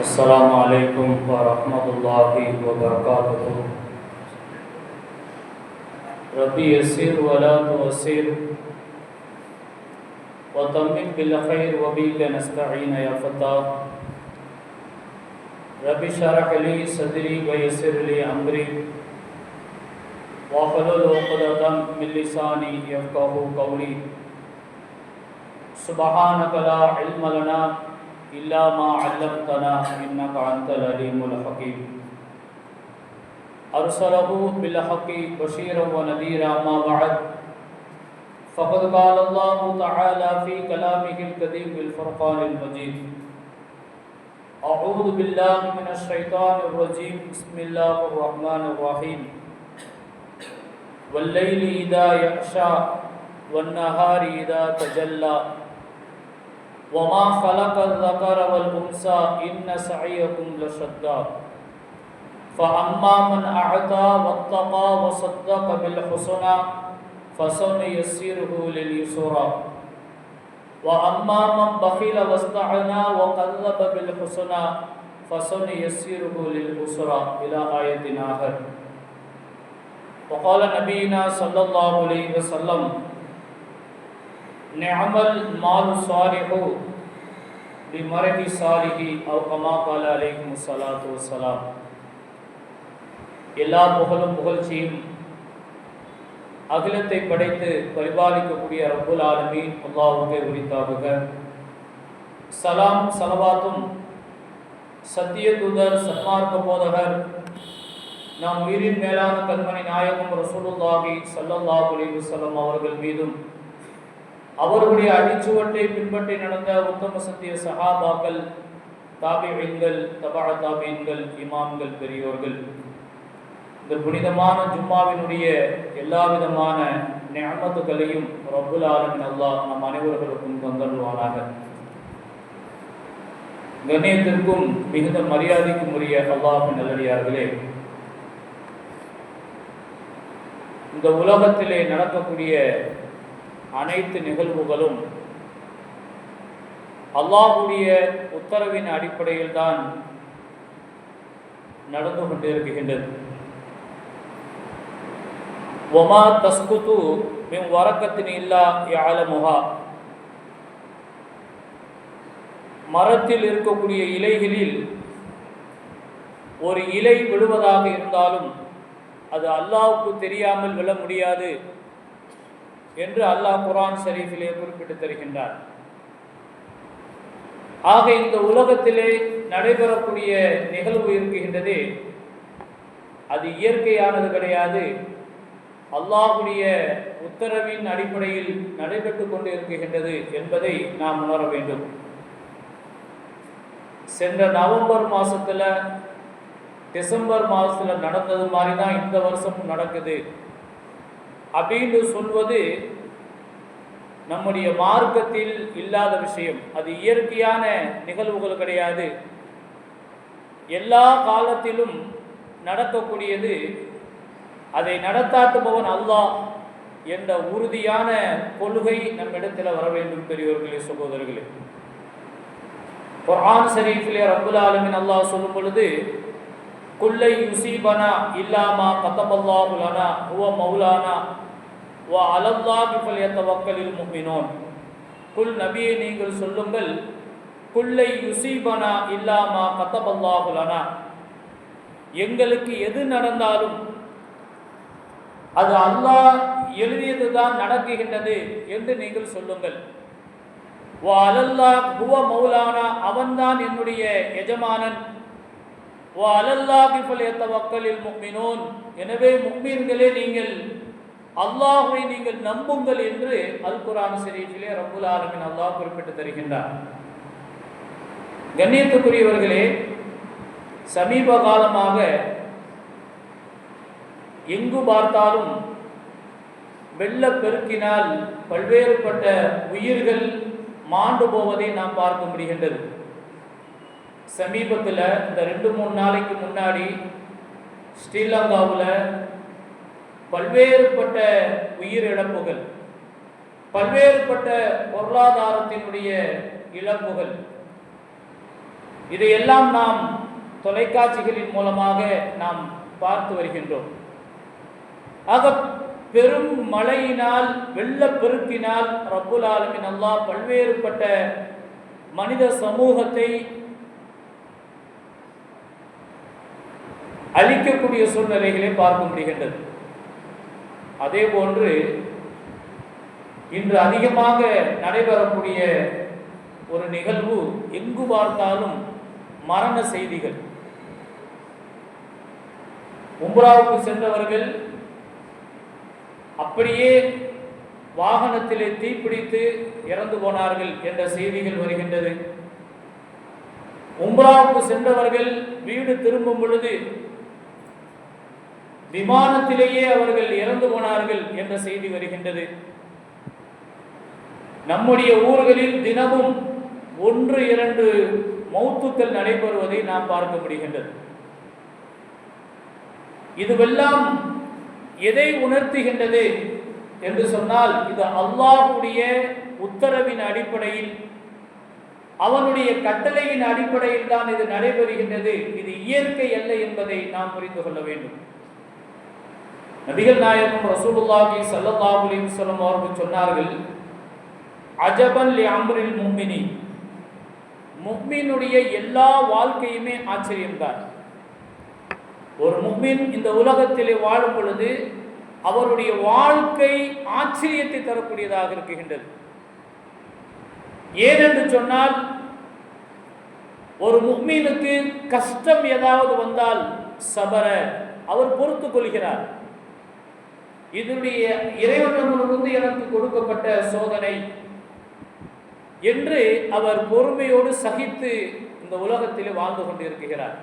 السلام علیکم ورحمۃ اللہ وبرکاتہ۔ ربی یسر ولا توسیر وتمم بالخیر وبیک نستعین یا فتح ربی شرح لی صدری ویسر لی امری۔ واحلل عقدۃ من لسانی یفقهوا قولی۔ سبحانك لا علم لنا إلا ما علمتنا إنك أنت العليم الحكيم. أرسله بالحق بشيرا ونذيرا ما بعد. فقد قال الله تعالى في كلامه الكريم بالفرقان المجيد. أعوذ بالله من الشيطان الرجيم. بسم الله الرحمن الرحيم. والليل إذا يغشى والنهار إذا تجلى. وما خلق الذكر والأنثى إن سعيكم لشتى فأما من أعطى واتقى وصدق بالحسنى فسنيسره لليسرى. وأما من بخل واستغنى وكذب بالحسنى فسنيسره للعسرى إلى آية آخر. وقال نبينا صلى الله عليه وسلم نعم المال الصالح بمرض صالح أو كما قال عليكم الصلاة والسلام எல்லா புகழும் புகழ்ச்சியும் அகிலத்தை படைத்து பரிபாலிக்கக்கூடிய ரப்புல் ஆலமீன் அல்லாஹுக்கே உரித்தாகுக சலாம் சலவாத்தும் சத்திய தூதர் சன்மார்க்க போதகர் நாம் உயிரின் மேலான கண்மணி நாயகம் ரசூலுல்லாஹி ஸல்லல்லாஹு அலைஹி வஸல்லம் அவர்கள் மீதும் அவருடைய அடிச்சுவட்டை பின்பற்றி நடந்த உத்தம சத்திய சஹாபாக்கள் தாபிகள் தபா தாபியன்கள் இமாம்கள் பெரியோர்கள் இந்த புனிதமான ஜும்மாவினுடைய எல்லா விதமான நியமத்துக்களையும் ரப்புல் ஆலமின் அல்லாஹ் நம் அனைவர்களுக்கும் தந்தருவானாக கண்ணியத்திற்கும் மிகுந்த மரியாதைக்கும் உரிய அல்லாஹின் நல்லடியார்களே இந்த உலகத்திலே நடக்கக்கூடிய அனைத்து நிகழ்வுகளும் அல்லாஹுடைய உத்தரவின் அடிப்படையில் தான் நடந்து கொண்டிருக்கின்றது. ஒமா தஸ்குத்து மிம் வரக்கத்தின் இல்லா யாழமுகா மரத்தில் இருக்கக்கூடிய இலைகளில் ஒரு இலை விழுவதாக இருந்தாலும் அது அல்லாவுக்கு தெரியாமல் விழ முடியாது. என்று அல்லாஹ் குரான் ஷரீஃபிலே குறிப்பிட்டு தருகின்றார். ஆக இந்த உலகத்திலே நடைபெறக்கூடிய நிகழ்வு இருக்குகின்றது. அது இயற்கையானது கிடையாது. அல்லாஹுடைய உத்தரவின் அடிப்படையில் நடைபெற்று கொண்டு இருக்குகின்றது என்பதை நாம் உணர வேண்டும். சென்ற நவம்பர் மாசத்துல டிசம்பர் மாதத்தில் நடந்தது மாதிரி தான் இந்த வருஷமும் நடக்குது. அப்படின்னு சொல்வது நம்முடைய மார்க்கத்தில் இல்லாத விஷயம். அது இயற்கையான நிகழ்வுகள் கிடையாது. எல்லா காலத்திலும் நடக்கக்கூடியது அதை நடத்தாட்டுபவன் அல்லாஹ் என்ற உறுதியான கொள்கை நம்மிடத்தில் வர வேண்டும் பெரியவர்களே சகோதரர்களே. குர்ஆன் ஷரீஃபிலே ரபுல் ஆலமின் அல்லாஹ் சொல்லும் பொழுது குல்லை யுசீபனா இல்லாமா கத்தபல்லாஹு லனா ஹுவ மௌலானா வ அலல்லாஹி ஃபல்யத்தவக்கலில் முஃமினூன். குல் நபியை நீங்கள் சொல்லுங்கள் குல்லை யுசீபனா இல்லாமா கத்தபல்லாஹு லனா. எங்களுக்கு எது நடந்தாலும் அது அல்லாஹ் எழுதியது தான் நடக்குகின்றது என்று நீங்கள் சொல்லுங்கள். வா அலல்லா ஹுவ மௌலானா அவன்தான் என்னுடைய எஜமானன். எனவே முக்மீன்களே நீங்கள் அல்லாஹை நீங்கள் நம்புங்கள் என்று அல் குரான் ஷரீஃபிலே ரபுல் ஆலமின் அல்லாஹ் குறிப்பிட்டு தருகின்றார். கண்ணியத்துக்குரியவர்களே சமீப காலமாக எங்கு பார்த்தாலும் வெள்ளப்பெருக்கினால் பல்வேறுபட்ட உயிர்கள் மாண்டு போவதை நாம் பார்க்க முடிகின்றது. சமீபத்தில் இந்த ரெண்டு மூணு நாளைக்கு முன்னாடி ஸ்ரீலங்காவில் பல்வேறுபட்ட உயிரிழப்புகள் பல்வேறுபட்ட பொருளாதாரத்தினுடைய இழப்புகள் இதையெல்லாம் நாம் தொலைக்காட்சிகளின் மூலமாக நாம் பார்த்து வருகின்றோம். ஆக பெரும் மழையினால் வெள்ளப்பெருக்கினால் ரப்புல் ஆலமின் அல்லாஹ் பல்வேறுபட்ட மனித சமூகத்தை அழிக்கக்கூடிய சூழ்நிலைகளை பார்க்க முடிகின்றது. அதே போன்று இன்று அதிகமாக நடைபெறக்கூடிய ஒரு நிகழ்வு எங்கு பார்த்தாலும் மரண செய்திகள். உம்ராவுக்கு சென்றவர்கள் அப்படியே வாகனத்திலே தீப்பிடித்து இறந்து போனார்கள் என்ற செய்திகள் வருகின்றது. உம்ராவுக்கு சென்றவர்கள் வீடு திரும்பும் பொழுது விமானத்திலேயே அவர்கள் இறந்து போனார்கள் என்ற செய்தி வருகின்றது. நம்முடைய ஊர்களில் தினமும் ஒன்று இரண்டு மௌத்துக்கள் நடைபெறுவதை நாம் பார்க்க முடிகின்றது. இதுவெல்லாம் எதை உணர்த்துகின்றது என்று சொன்னால் இது அல்லாஹுடைய உத்தரவின் அடிப்படையில் அவனுடைய கட்டளையின் அடிப்படையில் தான் இது நடைபெறுகின்றது. இது இயற்கை அல்ல என்பதை நாம் புரிந்து கொள்ள வேண்டும். நபிகள் நாயகம் ரசூலுல்லாஹி ஸல்லல்லாஹு அலைஹி வஸல்லம் அவர்கள் சொன்னார்கள் அஜபன் லி அம்ரில் முஃமினி முஃமினுடைய எல்லா வாழ்க்கையுமே ஆச்சரியம்தான் ஒரு முஃமின் இந்த உலகத்திலே வாழும் பொழுது அவருடைய வாழ்க்கை ஆச்சரியத்தை தரக்கூடியதாக இருக்குகின்றது ஏனென்று சொன்னால் ஒரு முக்மீனுக்கு கஷ்டம் ஏதாவது வந்தால் சபர அவர் பொறுத்து கொள்கிறார். இதனுடைய இறைவனிடமிருந்து எனக்கு கொடுக்கப்பட்ட சோதனை என்று அவர் பொறுமையோடு சகித்து இந்த உலகத்தில் வாழ்ந்து கொண்டிருக்கிறார்.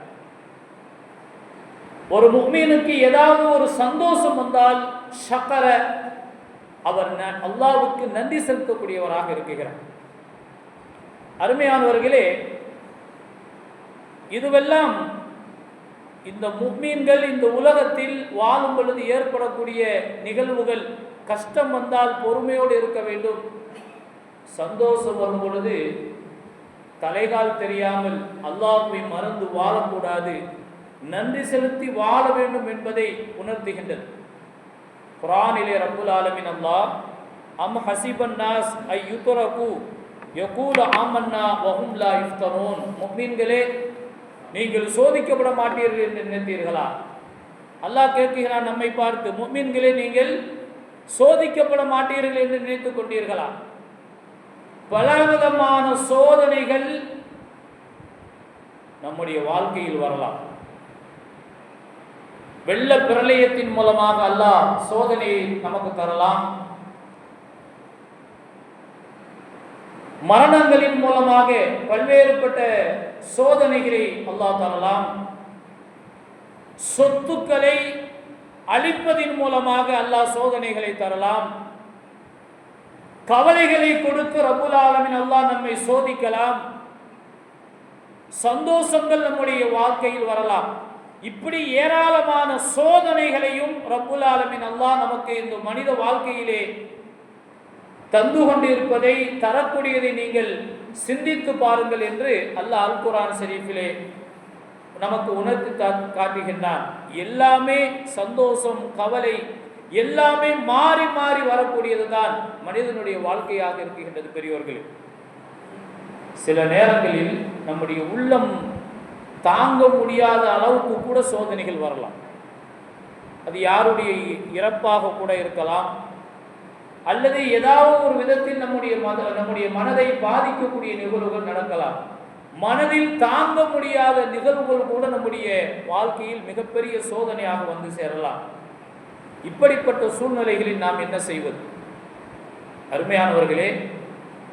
ஒரு முக்மீனுக்கு ஏதாவது ஒரு சந்தோஷம் வந்தால் ஷக்கர அவர் ந- நன்றி செலுத்தக்கூடியவராக இருக்கிறார். அருமையானவர்களே இதுவெல்லாம் இந்த முக்மீன்கள் இந்த உலகத்தில் வாழும் பொழுது ஏற்படக்கூடிய நிகழ்வுகள் கஷ்டம் வந்தால் பொறுமையோடு இருக்க வேண்டும். சந்தோஷம் வரும் பொழுது தலைகால் தெரியாமல் அல்லாஹ்வை மறந்து வாழக்கூடாது. நன்றி செலுத்தி வாழ வேண்டும் என்பதை உணர்த்துகின்றது. குரானிலே ரப்புல் ஆலமின் அல்லாஹ் அம் ஹசிபன் நாஸ் ஐ யுத்தரகு யகூல ஆமன்னா வஹும் லா யுஃப்தனூன் முஃமின்களே நீங்கள் சோதிக்கப்பட மாட்டீர்கள் என்று நினைத்தீர்களா? அல்லாஹ் கேட்கிறான் நம்மை பார்த்து முஃமின்களே நீங்கள் சோதிக்கப்பட மாட்டீர்கள் என்று நினைத்துக் கொண்டீர்களா? பலவிதமான சோதனைகள் நம்முடைய வாழ்க்கையில் வரலாம். வெள்ள பிரளயத்தின் மூலமாக அல்லாஹ் சோதனையை நமக்கு தரலாம். மரணங்களின் மூலமாக பல்வேறுபட்ட சோதனைகளை அல்லாஹ் தரலாம் சொத்துக்களை அழிப்பதின் மூலமாக அல்லாஹ் சோதனைகளை தரலாம். கவலைகளை கொடுத்து ரபுல் ஆலமின் அல்லாஹ் நம்மை சோதிக்கலாம். சந்தோஷங்கள் நம்முடைய வாழ்க்கையில் வரலாம். இப்படி ஏராளமான சோதனைகளையும் ரப்புல் ஆலமின் அல்லாஹ் நமக்கு இந்த மனித வாழ்க்கையிலே தந்து கொண்டிருப்பதை தரக்கூடியதை நீங்கள் சிந்தித்து பாருங்கள் என்று அல்லாஹ் அல் குரான் ஷரீஃபிலே நமக்கு உணர்த்தி கா- காட்டுகின்றான். எல்லாமே சந்தோஷம் கவலை எல்லாமே மாறி மாறி வரக்கூடியது தான் மனிதனுடைய வாழ்க்கையாக இருக்கின்றது பெரியோர்களே. சில நேரங்களில் நம்முடைய உள்ளம் தாங்க முடியாத அளவுக்கு கூட சோதனைகள் வரலாம். அது யாருடைய இறப்பாக கூட இருக்கலாம் அல்லது ஏதாவது ஒரு விதத்தில் நம்முடைய மத நம்முடைய மனதை பாதிக்கக்கூடிய நிகழ்வுகள் நடக்கலாம். மனதில் தாங்க முடியாத நிகழ்வுகள் கூட நம்முடைய வாழ்க்கையில் மிகப்பெரிய சோதனையாக வந்து சேரலாம். இப்படிப்பட்ட சூழ்நிலைகளில் நாம் என்ன செய்வது? அருமையானவர்களே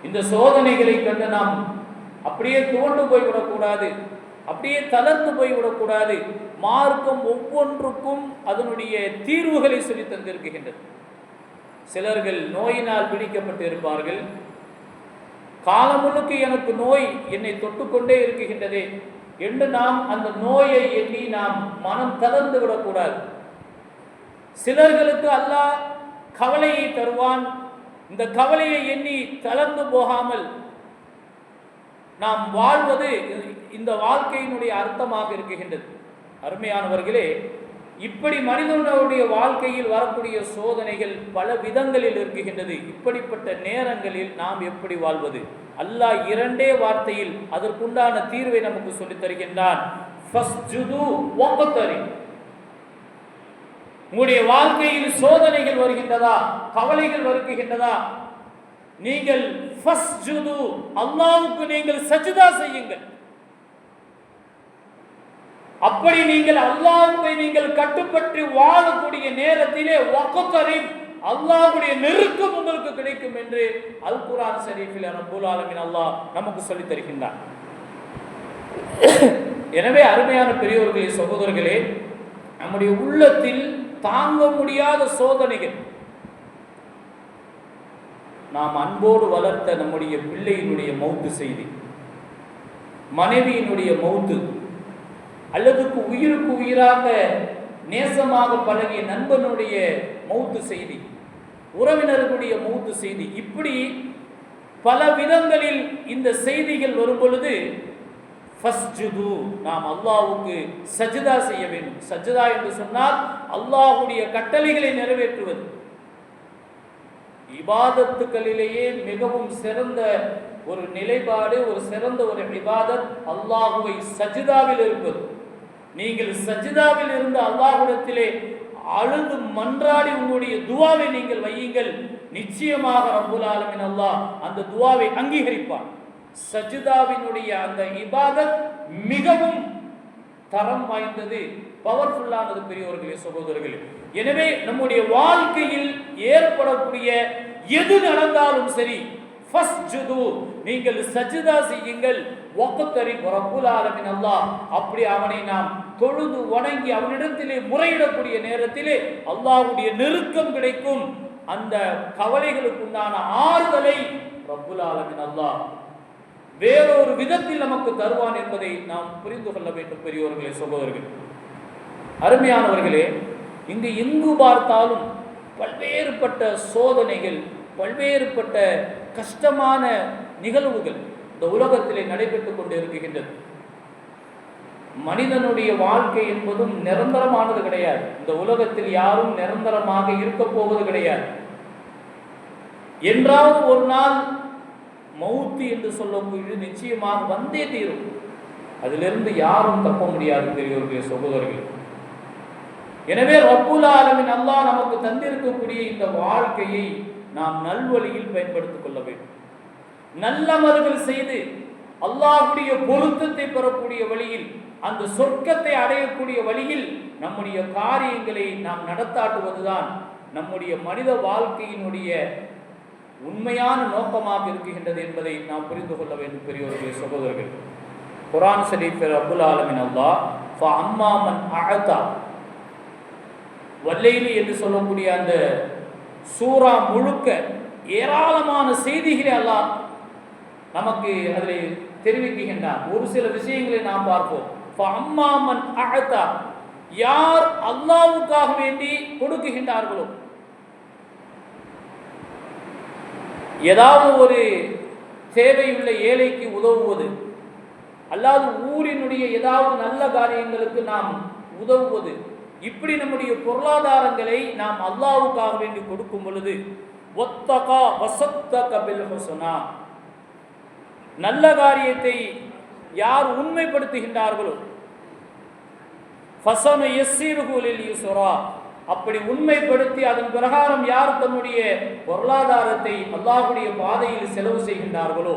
இந்த சோதனைகளை கண்டு நாம் அப்படியே துவண்டு போய்விடக்கூடாது அப்படியே தளர்ந்து போய்விடக்கூடாது மார்க்கம் ஒவ்வொன்றுக்கும் அதனுடைய தீர்வுகளை சொல்லி தந்திருக்கின்றது. சிலர்கள் நோயினால் பிடிக்கப்பட்டு இருப்பார்கள். காலமுழுக்கு முழுக்க எனக்கு நோய் என்னை தொட்டுக்கொண்டே இருக்குகின்றதே. என்று நாம் அந்த நோயை எண்ணி நாம் மனம் தளர்ந்து விடக்கூடாது. சிலர்களுக்கு அல்லாஹ் கவலையை தருவான். இந்த கவலையை எண்ணி தளர்ந்து போகாமல் நாம் வாழ்வது இந்த வாழ்க்கையினுடைய அர்த்தமாக இருக்குகின்றது அருமையானவர்களே இப்படி மனிதனுடைய வாழ்க்கையில் வரக்கூடிய சோதனைகள் பல விதங்களில் இருக்குகின்றது இப்படிப்பட்ட நேரங்களில் நாம் எப்படி வாழ்வது? அல்லாஹ் இரண்டே வார்த்தையில் அதற்குண்டான தீர்வை நமக்கு சொல்லித் தருகின்றான். உங்களுடைய வாழ்க்கையில் சோதனைகள் வருகின்றதா? கவலைகள் வருகின்றதா? நீங்கள் அல்லாவுக்கு நீங்கள் சஜிதா செய்யுங்கள். அப்படி நீங்கள் அல்லாவுக்கு நீங்கள் கட்டுப்பட்டு வாழக்கூடிய நேரத்திலே வக்தரி அல்லாவுடைய நெருக்கம் உங்களுக்கு கிடைக்கும் என்று அல் குரான் ஷரீஃபில் ரப்பல் ஆலமீன் அல்லாஹ் நமக்கு சொல்லித் தருகின்றார் எனவே அருமையான பெரியோர்களே சகோதரர்களே நம்முடைய உள்ளத்தில் தாங்க முடியாத சோதனைகள். நாம் அன்போடு வளர்த்த நம்முடைய பிள்ளையினுடைய மௌத்து செய்தி மனைவியினுடைய மௌத்து அல்லதுக்கு உயிருக்கு உயிராக நேசமாக பழகிய நண்பனுடைய மௌத்து செய்தி உறவினர்களுடைய மௌத்து செய்தி. இப்படி பல விதங்களில் இந்த செய்திகள் வரும் பொழுது ஃபஸ்ஜுது நாம் அல்லாஹுக்கு சஜிதா செய்ய வேண்டும். சஜிதா என்று சொன்னால் அல்லாஹுடைய கட்டளைகளை நிறைவேற்றுவது. இபாதத்துக்களிலேயே மிகவும் சிறந்த ஒரு நிலைப்பாடு ஒரு சிறந்த ஒரு இபாதத் அல்லாஹுவை சஜிதாவில் இருப்பது. நீங்கள் சஜிதாவில் இருந்து அல்லாஹுடத்திலே அழுது மன்றாடி உங்களுடைய துவாவை நீங்கள் வையுங்கள். நிச்சயமாக ரப்புல் ஆலமின் அல்லாஹ் அந்த துவாவை அங்கீகரிப்பான். சஜிதாவினுடைய அந்த இபாதத் மிகவும் தரம் வாய்ந்தது பவர்ஃபுல்லானது பெரியவர்களே சகோதரர்களே. எனவே நம்முடைய வாழ்க்கையில் ஏற்படக்கூடிய எது நடந்தாலும் சரி ஃபஸ்ஜுது நீங்கள் சஜிதா செய்யுங்கள். ஒக்கத்தறி ரப்புல் அல்லா அப்படி அவனை நாம் தொழுது வணங்கி அவனிடத்திலே முறையிடக்கூடிய நேரத்திலே அல்லாவுடைய நெருக்கம் கிடைக்கும். அந்த கவலைகளுக்குண்டான ஆறுதலை ரப்புல் அல்லா வேறொரு விதத்தில் நமக்கு தருவான் என்பதை நாம் புரிந்து கொள்ள வேண்டும் பெரியோர்களே சகோதரர்கள். அருமையானவர்களே இங்கு எங்கு பார்த்தாலும் பல்வேறுபட்ட சோதனைகள் பல்வேறுபட்ட கஷ்டமான நிகழ்வுகள் இந்த உலகத்திலே நடைபெற்றுக் கொண்டிருக்கின்றது. மனிதனுடைய வாழ்க்கை என்பதும் நிரந்தரமானது கிடையாது. இந்த உலகத்தில் யாரும் நிரந்தரமாக இருக்க போவது கிடையாது. என்றாவது ஒரு நாள் மௌத்து என்று சொல்லக்கூடிய நிச்சயமாக வந்தே தீரும். அதிலிருந்து யாரும் தப்ப முடியாது பெரியவர்களே சகோதரர்கள். எனவே ரப்புல் ஆலமின் அல்லாஹ் நமக்கு தந்திருக்கக்கூடிய இந்த வாழ்க்கையை நாம் நல்வழியில் பயன்படுத்திக் கொள்ள வேண்டும். நல்லமல்கள் செய்து அல்லாஹுடைய பொருத்தத்தை பெறக்கூடிய வழியில் அந்த சொர்க்கத்தை அடையக்கூடிய வழியில் நம்முடைய காரியங்களை நாம் நடத்தாட்டுவதுதான் நம்முடைய மனித வாழ்க்கையினுடைய உண்மையான நோக்கமாக இருக்குகின்றது என்பதை நாம் புரிந்து கொள்ள வேண்டும் பெரியவருடைய சகோதரர்கள். குரான் ஷரீஃபில் அபுல் ஆலமின் அல்லா ஃப அம்மாமன் அழத்தா வல்லைலி என்று சொல்லக்கூடிய அந்த சூறா முழுக்க ஏராளமான செய்திகளை அல்லாஹ் நமக்கு அதில் தெரிவிக்கின்றார் ஒரு சில விஷயங்களை நாம் பார்ப்போம். ஃப அம்மாமன் அழத்தா யார் அல்லாவுக்காக வேண்டி கொடுக்குகின்றார்களோ? ஏதாவது ஒரு தேவையுள்ள ஏழைக்கு உதவுவது அல்லாது ஊரினுடைய ஏதாவது நல்ல காரியங்களுக்கு நாம் உதவுவது இப்படி நம்முடைய பொருளாதாரங்களை நாம் அல்லாவுக்காக வேண்டி கொடுக்கும் பொழுது ஒத்தகா வசத்தக பில் ஹொசனா நல்ல காரியத்தை யார் உண்மைப்படுத்துகின்றார்களோ. ஃபசனு எஸ்ஸீருகுலில் யூசுரா அப்படி உண்மைப்படுத்தி அதன் பிரகாரம் யார் தன்னுடைய பொருளாதாரத்தை அல்லாஹுடைய பாதையில் செலவு செய்கின்றார்களோ.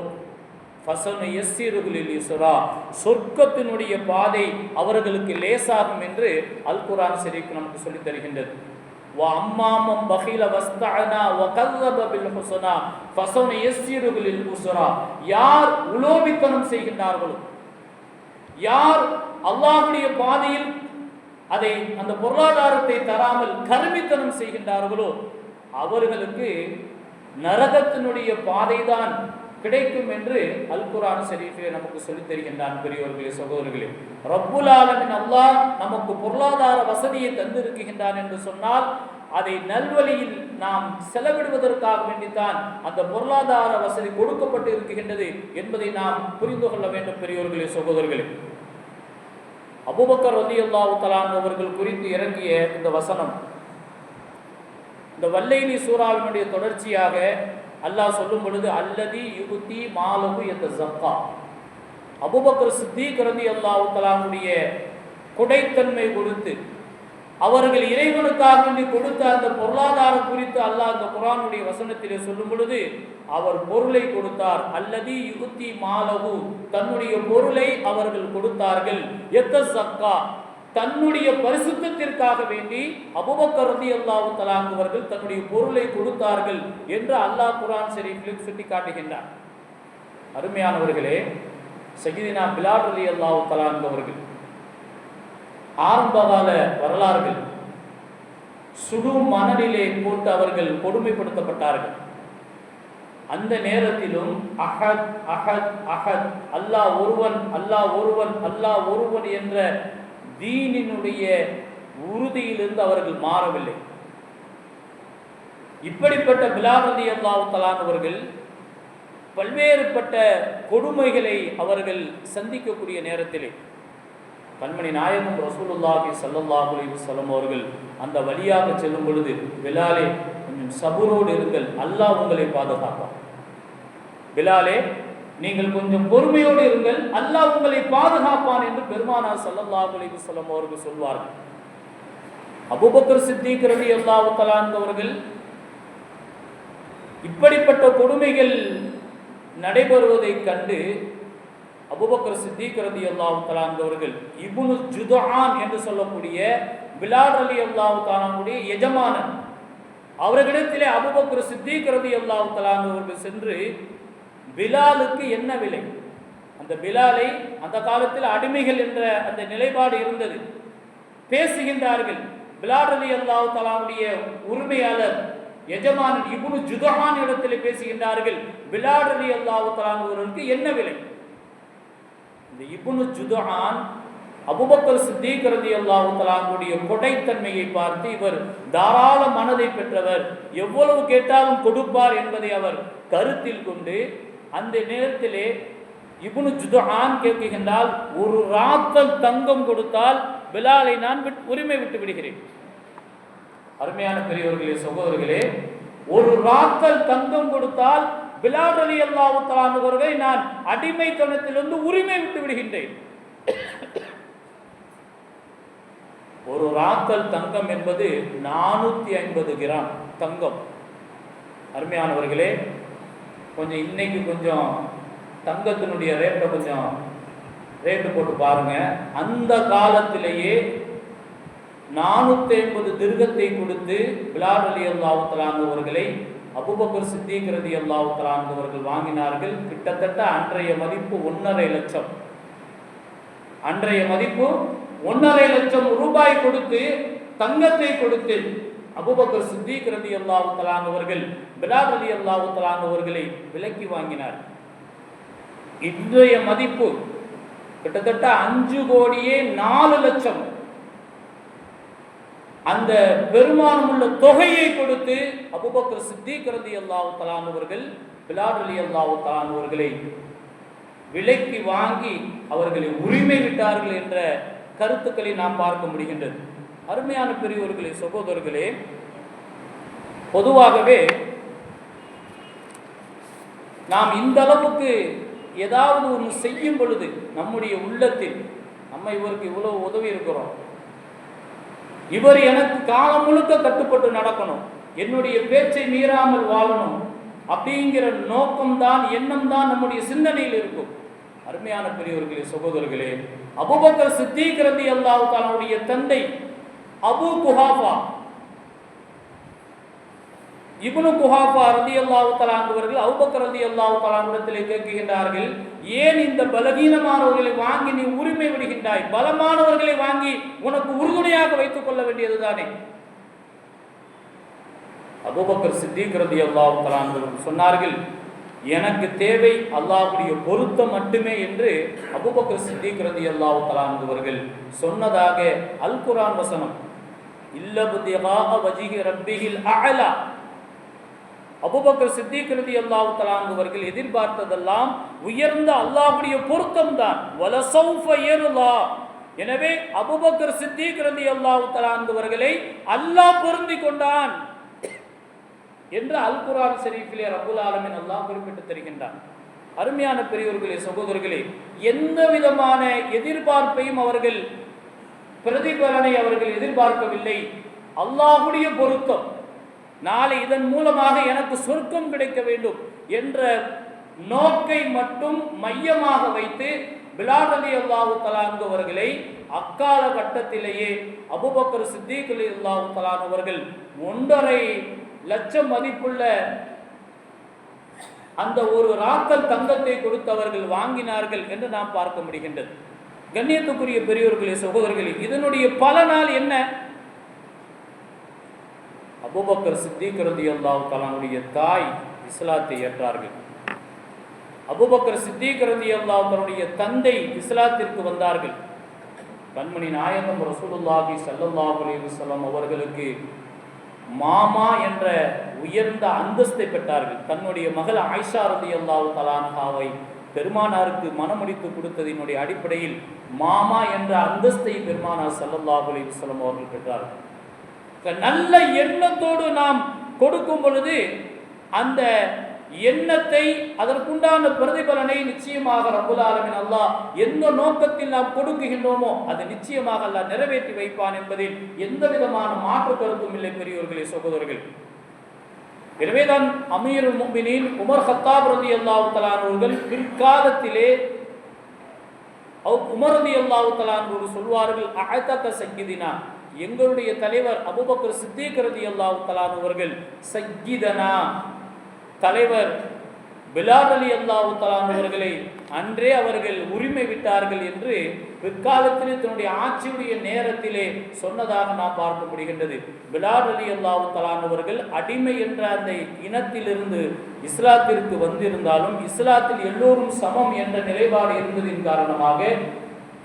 ஃபசனு எஸ்ஸீருகுலில் யூசுரா சொர்க்கத்தினுடைய பாதை அவர்களுக்கு லேசாகும் என்று அல் குரான் ஷரீஃப் நமக்கு சொல்லித் தருகின்றது. وعمام بخيل واستعنا وكذب بالحسنى فسنيسره للعسرى யார் உலோபித்தனம் செய்கின்றார்களோ யார் அல்லாஹ்வுடைய பாதையில் அதை அந்த பொருளாதாரத்தை தராமல் கருமித்தனம் செய்கின்றார்களோ அவர்களுக்கு நரகத்தினுடைய பாதைதான் கிடைக்கும் என்று அல் குரான் ஷரீஃபிலே நமக்கு சொல்லித் தருகின்றான் பெரியவர்களே சகோதரர்களே. ரப்புலாலமின் அல்லாஹ் நமக்கு பொருளாதார வசதியை தந்திருக்கின்றான் என்று சொன்னால் அதை நல்வழியில் நாம் செலவிடுவதற்காக வேண்டித்தான் அந்த பொருளாதார வசதி கொடுக்கப்பட்டு இருக்கின்றது என்பதை நாம் புரிந்து கொள்ள வேண்டும் பெரியோர்களே சகோதரர்களே. அபூபக்கர் ரலியல்லாஹு தலான் அவர்கள் குறித்து இறங்கிய இந்த வசனம் இந்த வல்லைலி சூறாவினுடைய தொடர்ச்சியாக அல்லாஹ் சொல்லும் பொழுது அல்லதி யுகுத்தி மாலகு என்ற ஜக்கா. அபுபக்கர் சித்திக் ரலியல்லாஹு தலானுடைய கொடைத்தன்மை கொடுத்து அவர்கள் இறைவனுக்காக வேண்டி கொடுத்த அந்த பொருளாதாரம் குறித்து அல்லாஹ் அந்த குரானுடைய வசனத்திலே சொல்லும் பொழுது அவர் பொருளை கொடுத்தார். அல்லது யுகுத்தி மாலகு தன்னுடைய பொருளை அவர்கள் கொடுத்தார்கள். எத்த சக்கா தன்னுடைய பரிசுத்தத்திற்காக வேண்டி அபுபக்கர் ரதி அல்லாஹு தலாங்குவர்கள் தன்னுடைய பொருளை கொடுத்தார்கள் என்று அல்லாஹ் குரான் ஷெரீஃபில் சுட்டி காட்டுகின்றார் அருமையானவர்களே சகிதினா பிலாட் அலி அல்லாஹு தலாங்குவர்கள் ஆரம்பகால வரலாறுகள் சுடு மணலிலே போட்டு அவர்கள் கொடுமைப்படுத்தப்பட்டார்கள். அந்த நேரத்திலும் அஹத் அஹத் அஹத் அல்லாஹ் ஒருவன் அல்லாஹ் ஒருவன் அல்லாஹ் ஒருவன் என்ற தீனினுடைய உறுதியிலிருந்து அவர்கள் மாறவில்லை. இப்படிப்பட்ட பிலாவதி அல்லாவுத்தலானவர்கள் பல்வேறுபட்ட கொடுமைகளை அவர்கள் சந்திக்கக்கூடிய நேரத்திலே கண்மணி நாயகம் ரசூலுல்லாஹி ஸல்லல்லாஹு அலைஹி அவர்கள் அந்த வழியாக செல்லும் பொழுது பிலாலே கொஞ்சம் சபுரோடு இருங்கள் அல்லாஹ் உங்களை பாதுகாப்பார் பிலாலே நீங்கள் கொஞ்சம் பொறுமையோடு இருங்கள். அல்லாஹ் உங்களை பாதுகாப்பான் என்று பெருமானார் ஸல்லல்லாஹு அலைஹி வஸல்லம் அவர்கள் சொல்வார்கள். அபூபக்கர் சித்திக் ரலியல்லாஹு தஆலா அவர்கள் இப்படிப்பட்ட கொடுமைகள் நடைபெறுவதைக் கண்டு அபுபக்கர் சித்திக் ரதி அல்லாஹு இபுனு ஜுதான் என்று சொல்லக்கூடிய பிலால் அலி அல்லாஹு தாலானுடைய எஜமானன் அவர்களிடத்திலே அபுபக்கர் சித்திக் ரதி அல்லாஹு சென்று பிலாலுக்கு என்ன விலை? அந்த பிலாலை அந்த காலத்தில் அடிமைகள் என்ற அந்த நிலைப்பாடு இருந்தது. பேசுகின்றார்கள் பிலால் அலி அல்லாஹு தலானுடைய உரிமையாளர் எஜமானன் இபுனு ஜுதஹான் இடத்தில் பேசுகின்றார்கள் பிலால் அலி அல்லாஹு தலானவர்களுக்கு என்ன விலை? இந்த இபுனு ஜுதஹான் அபுபக்கர் சித்திக் அல்லாவு தஆலாவுடைய கொடைத்தன்மையை பார்த்து இவர் தாராள மனதை பெற்றவர் எவ்வளவு கேட்டாலும் கொடுப்பார் என்பதை அவர் கருத்தில் கொண்டு அந்த நேரத்திலே இபுனு ஜுதான் கேட்கின்றால் ஒரு ராத்தல் தங்கம் கொடுத்தால் பிலாலை நான் உரிமை விட்டு விடுகிறேன். அருமையான பெரியவர்களே சகோதரர்களே ஒரு ராத்தல் தங்கம் கொடுத்தால் பிலால் அலி அல்லாஹு நான் அடிமைத்தனத்திலிருந்து உரிமை விட்டு விடுகின்றேன். ஒரு ராத்தல் தங்கம் என்பது நானூத்தி ஐம்பது கிராம் தங்கம். அருமையானவர்களே கொஞ்சம் இன்னைக்கு கொஞ்சம் தங்கத்தினுடைய ரேட்டை கொஞ்சம் ரேட்டு போட்டு பாருங்க. அந்த காலத்திலேயே நானூத்தி ஐம்பது திருகத்தை கொடுத்து பிலால் அலி அல்லாஹு அவர்களை அபுபக்கர் சித்திக் ரதி அவர்கள் வாங்கினார்கள். கிட்டத்தட்ட அன்றைய மதிப்பு ஒன்றரை லட்சம். அன்றைய மதிப்பு ஒன்றரை லட்சம் ரூபாய் கொடுத்து தங்கத்தை கொடுத்து அபுபக்கர் சித்திக் ரதி அல்லாஹு அவர்கள் பிலால் அலி அல்லாஹு அவர்களை விலக்கி வாங்கினார். இன்றைய மதிப்பு கிட்டத்தட்ட அஞ்சு கோடியே நாலு லட்சம். அந்த பெருமானம் உள்ள தொகையை கொடுத்து அபுபக்கர் சித்திக் ரதி அல்லாஹு தலானவர்கள் பிலால் அலி அல்லாஹு தலானவர்களை விலைக்கு வாங்கி அவர்களை உரிமை விட்டார்கள் என்ற கருத்துக்களை நாம் பார்க்க முடிகின்றது. அருமையான பெரியவர்களே சகோதரர்களே பொதுவாகவே நாம் இந்த அளவுக்கு ஏதாவது ஒன்று செய்யும் பொழுது நம்முடைய உள்ளத்தில் நம்ம இவருக்கு இவ்வளவு உதவி இருக்கிறோம். இவர் எனக்கு காலம் முழுக்க கட்டுப்பட்டு நடக்கணும். என்னுடைய பேச்சை மீறாமல் வாழணும் அப்படிங்கிற நோக்கம்தான் எண்ணம் தான் நம்முடைய சிந்தனையில் இருக்கும். அருமையான பெரியவர்களே சகோதரர்களே அபுபக்கர் சித்திக் அல்லாவுக்கானுடைய தந்தை அபு குஹாஃபா இபுனு குஹாஃபா ரதி அல்லாஹு தலாங்குவர்கள் அவுபக்கர் ரதி அல்லாஹு தலாங்குடத்தில் கேட்கின்றார்கள் ஏன் இந்த பலகீனமானவர்களை வாங்கி நீ உரிமை விடுகின்றாய்? பலமானவர்களை வாங்கி உனக்கு உறுதுணையாக வைத்துக் கொள்ள வேண்டியதுதானே? அபூபக்கர் சித்திக் ரதி அல்லாஹு தலாங்குவர்கள் சொன்னார்கள் எனக்கு தேவை அல்லாஹுடைய பொருத்தம் மட்டுமே என்று அபூபக்கர் சித்திக் ரதி அல்லாஹு தலாங்குவர்கள் சொன்னதாக அல் குரான் வசனம் இல்லபுதிகா வஜிஹி ரப்பிஹில் அஅலா அபுபக்கர் சித்திக் ரதி அல்லாஹு அவர்கள் எதிர்பார்த்ததெல்லாம் உயர்ந்த அல்லாஹ்வுடைய பொருத்தம் தான் எனவே அபுபக்கர் சித்திக் ரதி அல்லாஹு அவர்களை அல்லாஹ் பொருந்தி கொண்டான் என்று அல் குரான் ஷரீஃபிலே ரபுல் ஆலமின் அல்லாஹ் குறிப்பிட்டு தருகின்றான். அருமையான பெரியவர்களே சகோதரர்களே எந்த விதமான எதிர்பார்ப்பையும் அவர்கள் பிரதிபலனை அவர்கள் எதிர்பார்க்கவில்லை. அல்லாஹுடைய பொருத்தம். நாளை இதன் மூலமாக எனக்கு சொர்க்கம் கிடைக்க வேண்டும் என்ற நோக்கை மட்டும் மையமாக வைத்து பிலால் அலி அல்லாஹு தலான் அவர்களை அக்கால கட்டத்திலேயே அபுபக்கர் சித்திக் அலி அல்லாஹு தலான் அவர்கள் ஒன்றரை லட்சம் மதிப்புள்ள அந்த ஒரு ராக்கல் தங்கத்தை கொடுத்தவர்கள் வாங்கினார்கள் என்று நாம் பார்க்க முடிகின்றது. கண்ணியத்துக்குரிய பெரியோர்களே சகோதரர்களே இதனுடைய பலனால் என்ன? அபுபக்கர் சித்திக் ரலியல்லாஹு தஆலாவுடைய தாய் இஸ்லாத்தை ஏற்றார்கள். அபுபக்கர் சித்திக் ரலியல்லாஹு தன்னுடைய தந்தை இஸ்லாத்திற்கு வந்தார்கள். கண்மணி நாயகம் ரசூலுல்லாஹி ஸல்லல்லாஹு அலிவசல்லாம் அவர்களுக்கு மாமா என்ற உயர்ந்த அந்தஸ்தை பெற்றார்கள். தன்னுடைய மகள் ஆயிஷா ரலியல்லாஹு தலான்ஹாவை பெருமானாருக்கு மனமுடித்து கொடுத்ததினுடைய அடிப்படையில் மாமா என்ற அந்தஸ்தை பெருமானார் ஸல்லல்லாஹு அலைஹி அவர்கள் பெற்றார்கள். நல்ல எண்ணத்தோடு நாம் கொடுக்கும் பொழுது அந்த எண்ணத்தை அதற்குண்டான பிரதிபலனை நிச்சயமாக ரபுல் அல்லாஹ் எந்த நோக்கத்தில் நாம் கொடுக்குகின்றோமோ அது நிச்சயமாக அல்லாஹ் நிறைவேற்றி வைப்பான் என்பதில் எந்த விதமான மாற்று கருத்தும் இல்லை பெரியோர்களே சகோதரர்கள். எனவேதான் அமீர் முன்பினின் உமர் ஹத்தாப் ரதி அல்லாஹு பிற்காலத்திலே உமரதி அல்லாவுத்தலான்னு சொல்வார்கள் அழத்தக்க சங்கிதினா எங்களுடைய தலைவர் அபுபக்கர் சித்திகரதி அல்லாவுத்தலான் அவர்கள் சக்கிதனா தலைவர் பிலால் அலி அல்லாஹு தலான் அவர்களை அன்றே அவர்கள் உரிமை விட்டார்கள் என்று பிற்காலத்திலே தன்னுடைய ஆட்சியுடைய நேரத்திலே சொன்னதாக நாம் பார்க்க முடிகின்றது. பிலால் அலி அல்லாஹு தலான் அவர்கள் அடிமை என்ற அந்த இனத்திலிருந்து இஸ்லாத்திற்கு வந்திருந்தாலும் இஸ்லாத்தில் எல்லோரும் சமம் என்ற நிலைப்பாடு இருந்ததின் காரணமாக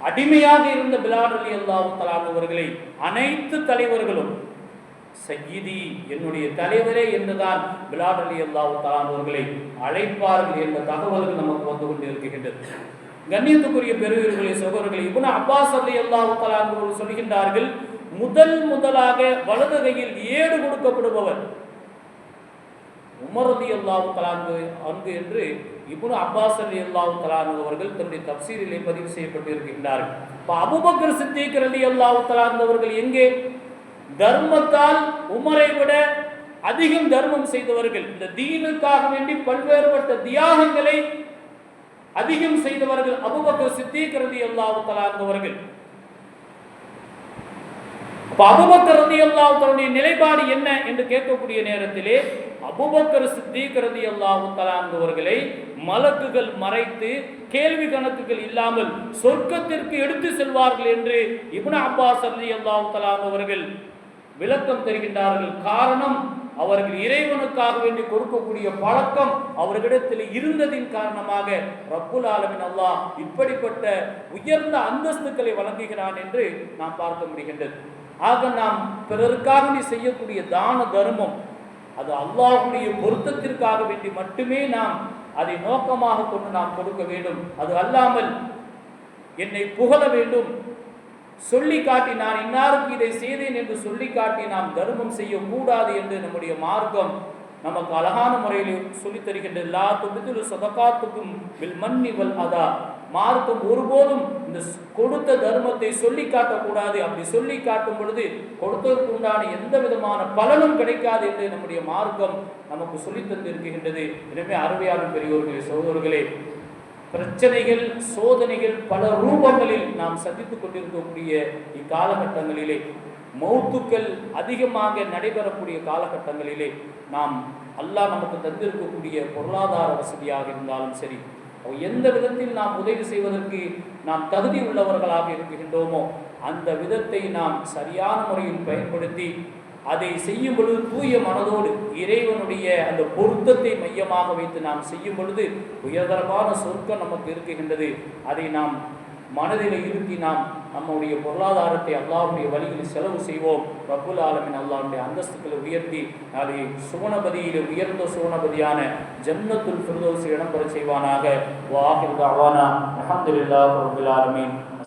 அடிமையாக இருந்த பிலால் அலி அல்லாஹு தலான் அவர்களை அனைத்து தலைவர்களும் சையீதி என்னுடைய தலைவரே என்றுதான் பிலால் அலி அல்லாஹு அவர்களை அழைப்பார்கள் என்ற தகவல்கள் நமக்கு வந்து கொண்டு இருக்கின்றது கண்ணியத்துக்குரிய பெரியவர்களே சகோதரர்களை இப்னு அப்பாஸ் அலி அல்லாஹு அவர்கள் சொல்கின்றார்கள் முதல் முதலாக வலது கையில் ஏடு கொடுக்கப்படுபவர். உமரதி அல்லாஹு தலாங்கு அங்கு என்று இப்னு அப்பாஸ் அலி அல்லாஹு தலான் அவர்கள் தன்னுடைய தப்சீரிலே பதிவு செய்யப்பட்டிருக்கின்றார்கள். இப்போ அபுபக்கர் சித்திக் அலி அல்லாஹு தலான் அவர்கள் எங்கே? தர்மத்தால் உமரை விட அதிகம் தர்மம் செய்தவர்கள் இந்த தீனுக்காக வேண்டி பல்வேறுபட்ட தியாகங்களை அதிகம் செய்தவர்கள் அபுபக்கர் சித்திக் ரதி அல்லாஹு தலாந்தவர்கள் அபுபக்கர் ரதி நிலைப்பாடு என்ன என்று கேட்கக்கூடிய நேரத்திலே அபுபக்கர் சித்திக் ரதி அல்லாஹு மலக்குகள் மறைத்து கேள்வி கணக்குகள் இல்லாமல் சொர்க்கத்திற்கு எடுத்து செல்வார்கள் என்று இப்னு அப்பாஸ் ரதி அல்லாவுத்தலாந்தவர்கள் விளக்கம் தருகின்றார்கள். காரணம் அவர்கள் இறைவனுக்காக வேண்டி கொடுக்கக்கூடிய பழக்கம் அவர்களிடத்தில் இருந்ததின் காரணமாக ரப்புல் ஆலமின் அல்லாஹ் இப்படிப்பட்ட உயர்ந்த அந்தஸ்துக்களை வழங்குகிறான் என்று நாம் பார்க்க முடிகின்றது. ஆக நாம் பிறருக்காக நீ செய்யக்கூடிய தான தர்மம் அது அல்லாஹுடைய பொருத்தத்திற்காக வேண்டி மட்டுமே நாம் அதை நோக்கமாக கொண்டு நாம் கொடுக்க வேண்டும். அது அல்லாமல் என்னை புகழ வேண்டும் சொல்லி காட்டி நான் இன்னாருக்கு இதை செய்தேன் என்று சொல்லி காட்டி நாம் தர்மம் செய்யக்கூடாது என்று நம்முடைய மார்க்கம் நமக்கு அழகான முறையில் சொல்லித் தருகின்றது. லா துபிதுல் சதகாத்துக்கும் வில் மன்னிவல் அதா. மார்க்கம் ஒருபோதும் இந்த கொடுத்த தர்மத்தை சொல்லி காட்டக்கூடாது. அப்படி சொல்லி காட்டும் பொழுது கொடுத்ததற்கு உண்டான எந்த விதமான பலனும் கிடைக்காது என்று நம்முடைய மார்க்கம் நமக்கு சொல்லித் தந்திருக்கின்றது. எனவே அருமையான பெரியோர்களே சகோதரர்களே பிரச்சனைகள் சோதனைகள் பல ரூபங்களில் நாம் சந்தித்துக் கொண்டிருக்கக்கூடிய இக்காலகட்டங்களிலே மௌத்துக்கள் அதிகமாக நடைபெறக்கூடிய காலகட்டங்களிலே நாம் அல்லாஹ் நமக்கு தந்திருக்கக்கூடிய பொருளாதார வசதியாக இருந்தாலும் சரி எந்த விதத்தில் நாம் உதவி செய்வதற்கு நாம் தகுதி உள்ளவர்களாக இருக்கின்றோமோ அந்த விதத்தை நாம் சரியான முறையில் பயன்படுத்தி அதை செய்யும் பொழுது தூய மனதோடு இறைவனுடைய அந்த பொருத்தத்தை மையமாக வைத்து நாம் செய்யும் பொழுது உயர்தரமான சொர்க்கம் நமக்கு இருக்குகின்றது அதை நாம் மனதில் இருத்தி நாம் நம்முடைய பொருளாதாரத்தை அல்லாவுடைய வழியில் செலவு செய்வோம். பிரபுல் ஆலமின் அல்லாவுடைய அந்தஸ்துக்களை உயர்த்தி அதை சுவனபதியில் உயர்ந்த சுவனபதியான ஜன்னத்துல் ஃபிர்தௌஸில் இடம்பெற செய்வானாக. வாஹிர் தாவானா அல்ஹம்துலில்லாஹி ரப்பில் ஆலமீன்.